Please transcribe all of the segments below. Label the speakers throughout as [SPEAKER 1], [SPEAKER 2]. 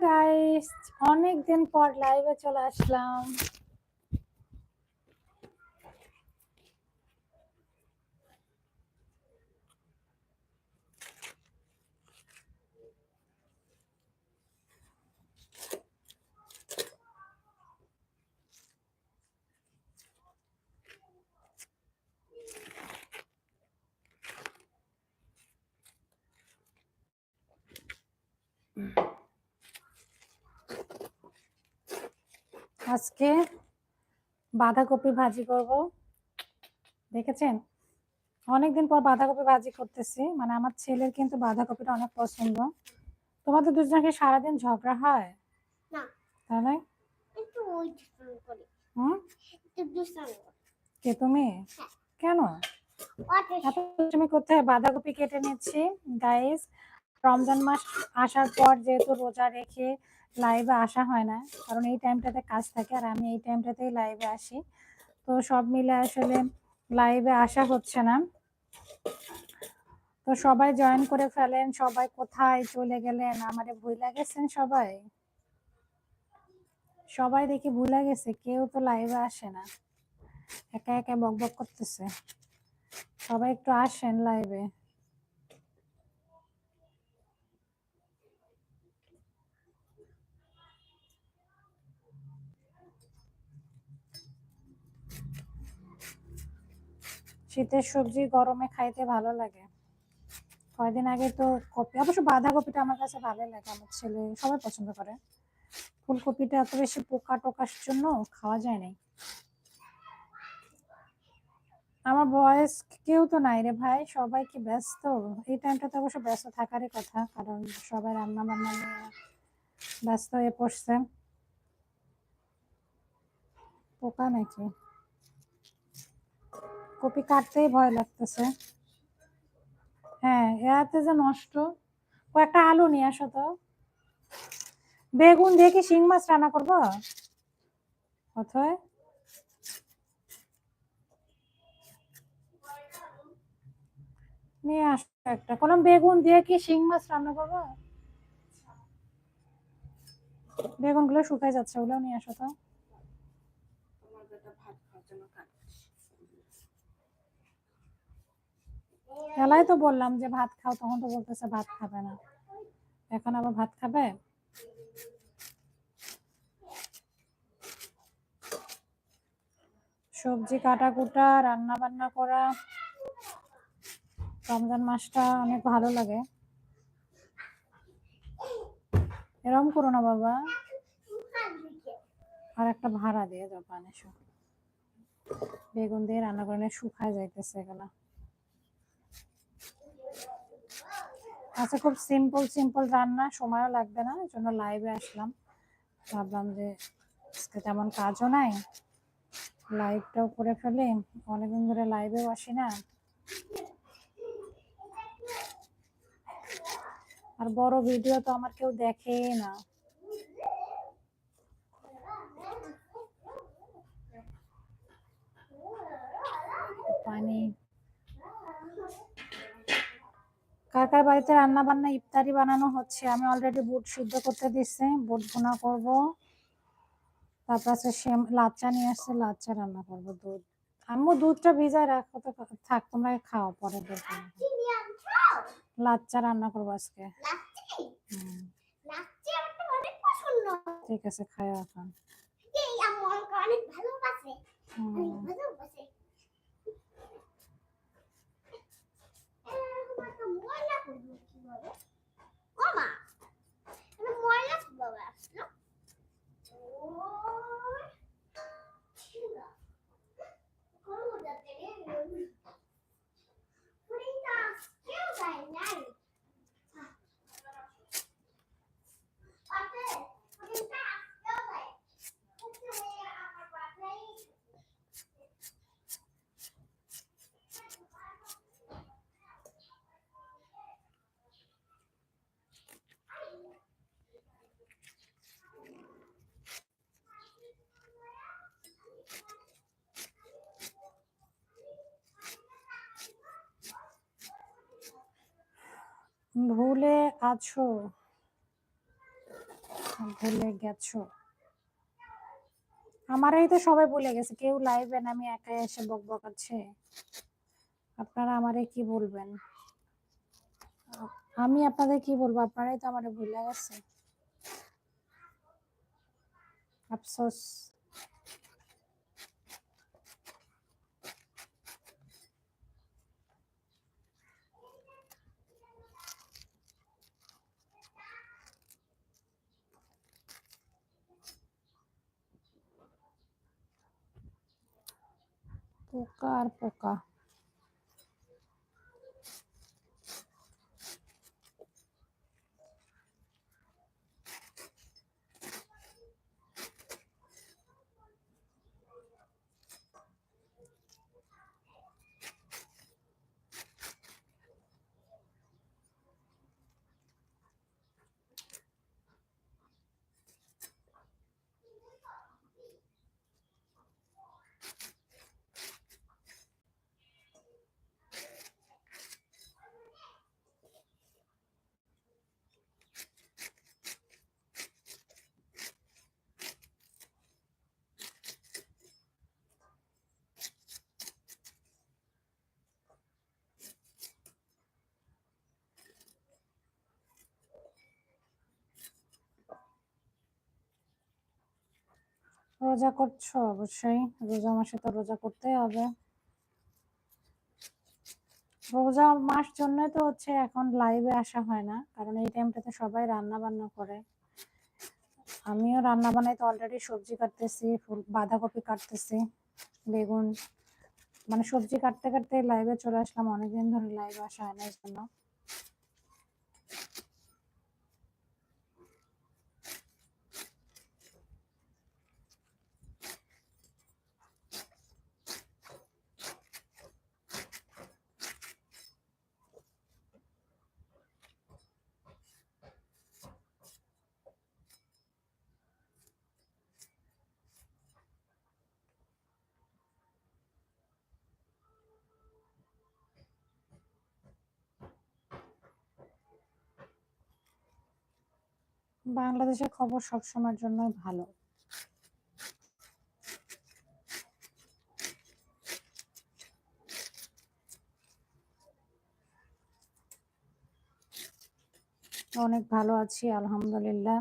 [SPEAKER 1] Guys অনেক দিন পর লাইভে চলে আসলাম। আজকে বাঁধাকপি ভাজি করব। দেখেছেন? অনেকদিন পর বাঁধাকপি ভাজি করতেছি। মানে আমার ছেলের কিন্তু বাঁধাকপিটা অনেক পছন্দ। তোমাদের দুজনকে সারাদিন ঝগড়া হয়?
[SPEAKER 2] না।
[SPEAKER 1] তাহলে? কে তুমি?
[SPEAKER 2] হ্যাঁ।
[SPEAKER 1] কেন? তুমি করতে বাঁধাকপি কেটে নিচ্ছি গাইস রমজান মাস আসার পর যেহেতু রোজা রেখে লাইভে আসা হয় না। কারণ এই টাইমটাতে কাজ থাকে আর আমি এই টাইমটাতেই লাইভে আসি। তো সব মিলে আসলে লাইভে আসা হচ্ছে না। তো সবাই জয়েন করে ফেলেন, সবাই কোথায় চলে গেলেন, আমারে ভুলে গেছেন সবাই? সবাই দেখি ভুলে গেছে, কেউ তো লাইভে আসে না। একা একা বক বক করতেছে। সবাই একটু আসেন লাইভে শীতের সবজি গরমে খাইতে ভালো লাগে। কয়দিন আগে তো কপি, অবশ্য বাঁধাকপিটা আমার কাছে ভালো লাগে, আমার ছেলে সবাই পছন্দ করে। ফুলকপিটা এত বেশি পোকা টোকার জন্য খাওয়া যায় নাই। আমার বয়স কেউ তো নাই রে ভাই, সবাই কি ব্যস্ত? এই টাইমটাতে অবশ্য ব্যস্ত থাকারই কথা, কারণ সবাই রান্না বান্না নিয়ে ব্যস্ত হয়ে পড়ছে। পোকা নাকি? কপি কাটতেই ভয় লাগতেছে। হ্যাঁ এতে যে নষ্ট। কয়েকটা আলু নিয়ে আসো তো। বেগুন দিয়ে কি শিং মাছ রান্না করব? নিয়ে আসো একটা। কোনো বেগুন দিয়ে কি শিং মাছ রান্না করব? বেগুনগুলো শুকাই যাচ্ছে ওগুলো নিয়ে আসো তো। খেলাই তো বললাম যে ভাত খাও, তখন তো বলতেছে ভাত খাবে না। এখন আবার ভাত খাবে? সবজি কাটা কুটা রান্না বান্না করা, রমজান মাসটা অনেক ভালো লাগে। এরম করো না বাবা। আর একটা ভাড়া দিয়ে পানি বেগুন দিয়ে রান্না করে শুকায় যাইতেছে এগুলা। আচ্ছা খুব সিম্পল সিম্পল রান্না, সময়ও লাগবে না জন্য লাইভে আসলাম। ভাবলাম যে আজকে তেমন কাজও নাই লাইভটাও করে ফেলে, অনেকদিন ধরে লাইভেও আসি না। আর বড় ভিডিও তো আমার কেউ দেখেই না। পানি কার কার বাড়িতে রান্না বান্না ইফতারি বানানো হচ্ছে। আমি অলরেডি বুট সিদ্ধ করতে দিচ্ছি বুট ভুনা করব। তারপর আছে সেম লাচ্চা নিয়ে আসছে লাচ্চা রান্না করব দুধ। আম্মু দুধটা ভিজায় রাখো তো থাক তোমরা খাও পরে লাচ্চা রান্না করব আজকে। ঠিক আছে খাও এখন।
[SPEAKER 2] এই আম্মু আমাকে অনেক ভালোবাসে
[SPEAKER 1] হুম,
[SPEAKER 2] অনেক ভালোবাসে এরকম একটা ময়লা করব কীভাবে? ও মা, এটা ময়লা কীভাবে আসলো? ওই, ছিল। করব যাতে রে, পুরিটা কেউ যায় নাই। আতে, পুরিটা কেউ যায়। পুরিটা আমার বাসায়
[SPEAKER 1] ভুলে আছো? ভুলে গেছো? আমারই তো সবাই ভুলে গেছে। কেউ লাইভে না, আমি একা এসে বক বকাচ্ছে। আপনারা আমারে কি বলবেন? আমি আপনাদের কি বলব? আপনারাই তো আমারে ভুলে গেছে। আফসোস। পোকা রোজা করছ? অবশ্যই। রোজা মাসে তো রোজা করতেই হবে। রোজা মাস জন্যই তো হচ্ছে এখন লাইভে আসা হয় না। কারণ এই টাইমটাতে সবাই রান্না বান্না করে। আমিও রান্না বানাই তো অলরেডি সবজি কাটতেছি, ফুল, বাঁধাকপি কাটতেছি, বেগুন। মানে সবজি কাটতে কাটতে লাইভে চলে আসলাম। অনেকদিন ধরে লাইভে আসা হয় না এই জন্য। বাংলাদেশের খবর সবসময়ের জন্যই ভালো। অনেক ভালো আছি, আলহামদুলিল্লাহ।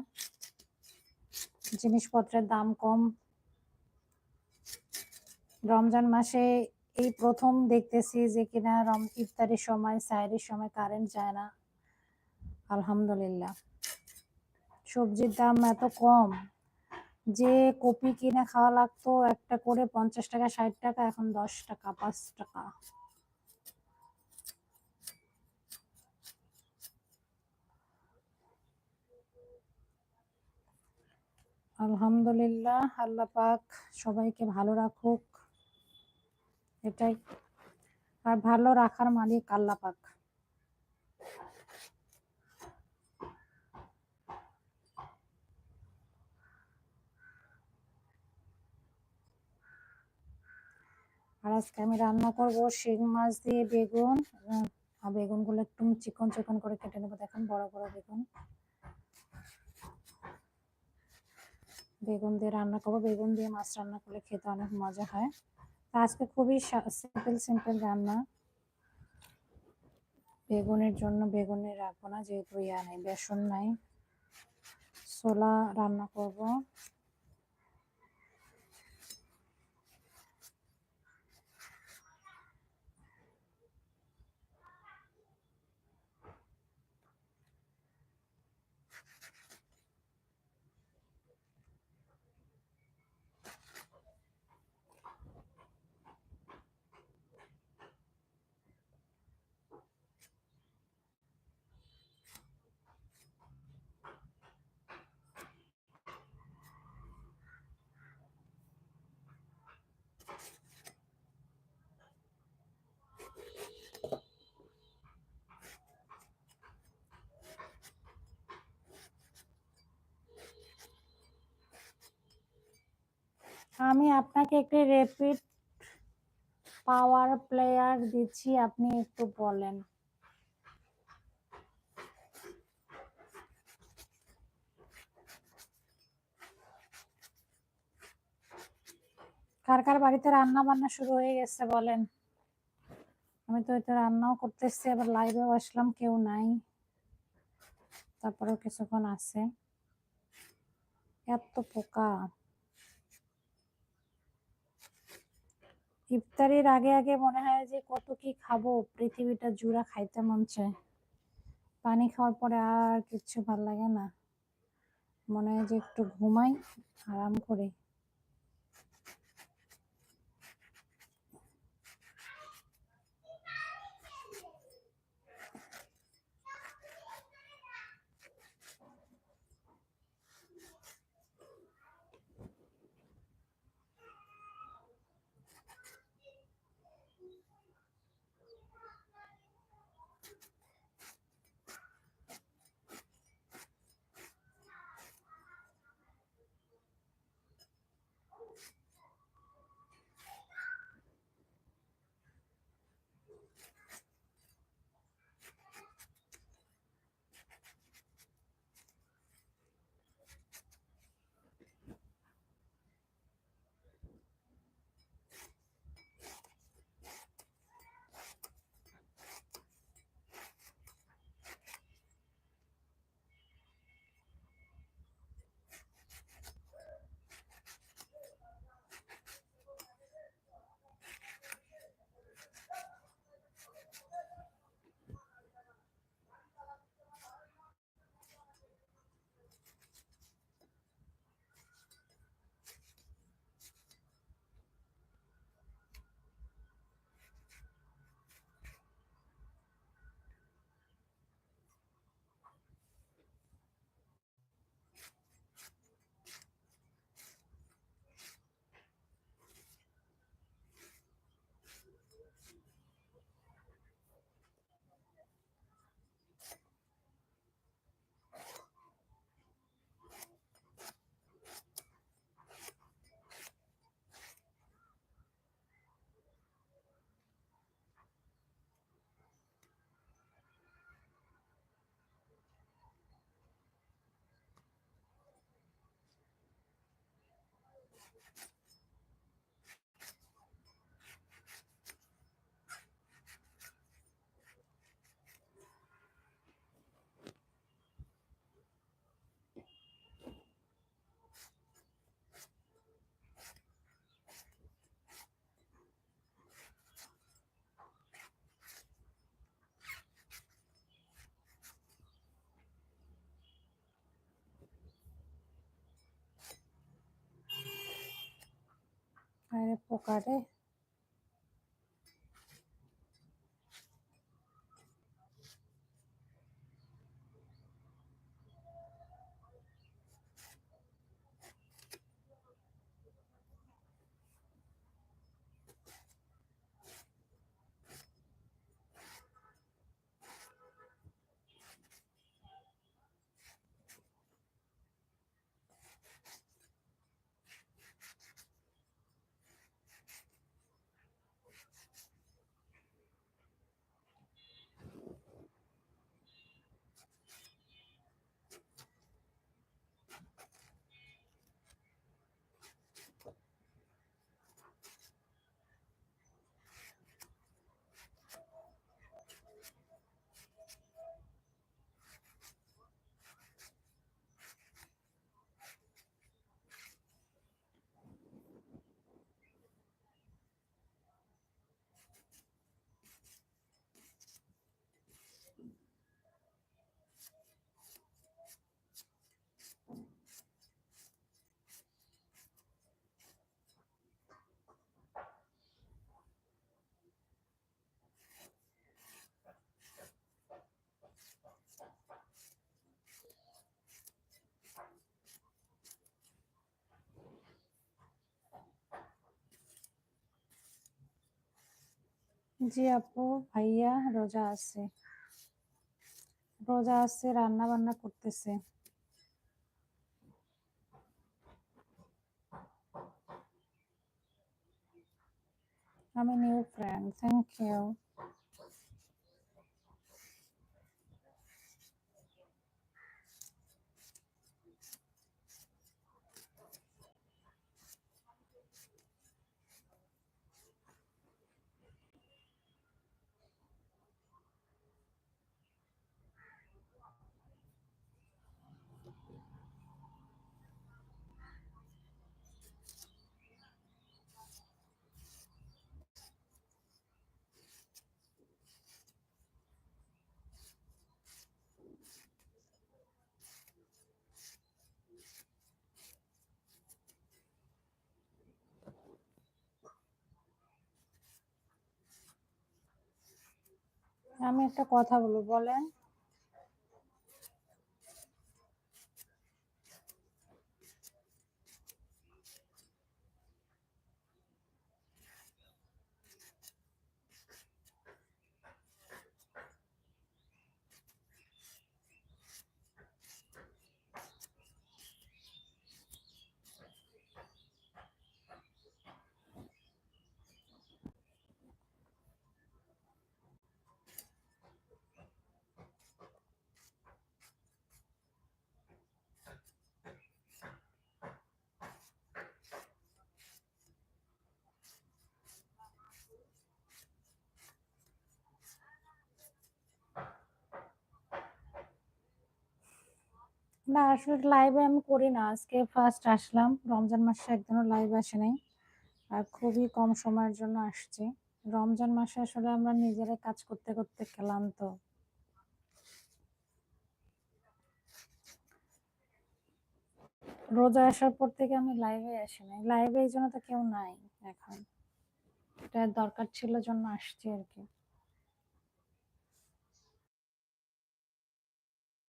[SPEAKER 1] জিনিসপত্রের দাম কম। রমজান মাসে এই প্রথম দেখতেছি যে কিনা রম ইফতারির সময়, সাইরির সময় কারেন্ট যায় না। আলহামদুলিল্লাহ। সবজির দাম এত কম। যে কপি কিনে খাওয়া লাগতো একটা করে পঞ্চাশ টাকা, ষাট টাকা, এখন দশ টাকা, পাঁচ টাকা। আলহামদুলিল্লাহ, আল্লাহ পাক সবাইকে ভালো রাখুক। এটাই। আর ভালো রাখার মালিক আল্লাহ পাক। আর আজকে আমি রান্না করব শিং মাছ দিয়ে বেগুন আর বেগুনগুলো একটু চিকন চিকন করে কেটে নেব। দেখেন বড় বড় বেগুন। বেগুন দিয়ে রান্না করব। বেগুন দিয়ে মাছ রান্না করলে খেতে অনেক মজা হয়। আজকে খুবই সিম্পল সিম্পল রান্না। বেগুনের জন্য বেগুনে রাখব না, যেহেতু ইয়া নেই, বেসন নাই। ছোলা রান্না করব। আমি আপনাকে একটি রেপিড পাওয়ার প্লেয়ার দিচ্ছি, আপনি একটু বলেন। কার কার বাড়িতে রান্না বান্না শুরু হয়ে গেছে বলেন? আমি তো এটা রান্নাও করতেছি, আবার লাইভেও আসলাম, কেউ নাই। তারপরেও কিছুক্ষণ আছে। এত পোকা। ইফতারির আগে আগে মনে হয় যে কত কি খাব? পৃথিবীটা জুড়া খাইতে মন চায়। পানি খাওয়ার পরে আর কিচ্ছু ভালো লাগে না। মনে হয় যে একটু ঘুমাই, আরাম করে। আরে পোকা জি আপু ভাইয়া রোজা আছে রোজা আছে রান্না বান্না করতেছে আমি নিউ ফ্রেন্ড থ্যাংক ইউ আমি একটা কথা বলব বলেন। না, আসলে লাইভে আমি করি না। আজকে ফার্স্ট আসলাম। রমজান মাসে একদিনও লাইভ আসে নাই। আর খুবই কম সময়ের জন্য আসছি। রমজান মাসে আসলে আমরা নিজেরাই কাজ করতে করতে ক্লান্ত। রোজা আসার পর থেকে আমি লাইভে আসি নাই। লাইভে এই জন্য তো কেউ নাই এখন। এটা দরকার ছিল জন্য আসছি আর কি।